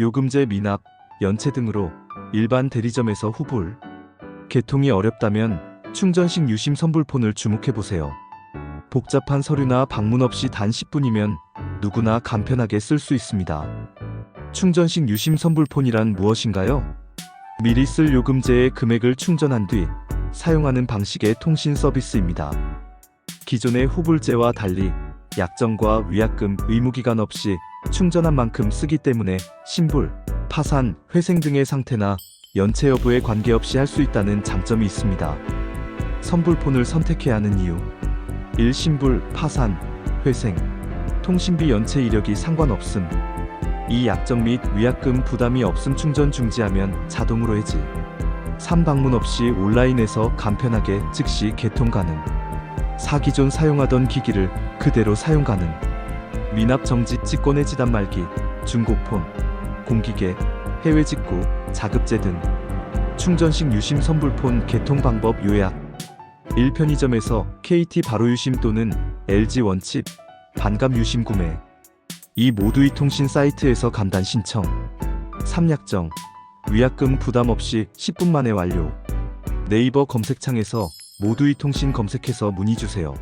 요금제 미납, 연체 등으로 일반 대리점에서 후불. 개통이 어렵다면 충전식 유심 선불폰을 주목해 보세요. 복잡한 서류나 방문 없이 단 10분이면 누구나 간편하게 쓸 수 있습니다. 충전식 유심 선불폰이란 무엇인가요? 미리 쓸 요금제의 금액을 충전한 뒤 사용하는 방식의 통신 서비스입니다. 기존의 후불제와 달리 약정과 위약금, 의무기간 없이 충전한 만큼 쓰기 때문에 신불, 파산, 회생 등의 상태나 연체 여부에 관계없이 할 수 있다는 장점이 있습니다. 선불폰을 선택해야 하는 이유 1. 신불, 파산, 회생, 통신비 연체 이력이 상관없음 이 약정 및 위약금 부담이 없음 충전 중지하면 자동으로 해지 3. 방문 없이 온라인에서 간편하게 즉시 개통 가능 4. 기존 사용하던 기기를 그대로 사용 가능 미납 정지 직권의 지단 말기 중고폰 공기계 해외 직구 자급제 등 충전식 유심 선불폰 개통 방법 요약. 1편의점에서 KT 바로 유심 또는 LG 원칩 반감 유심 구매. 이 모두의 통신 사이트에서 간단 신청. 3약정. 위약금 부담 없이 10분 만에 완료. 네이버 검색창에서 모두의 통신 검색해서 문의 주세요.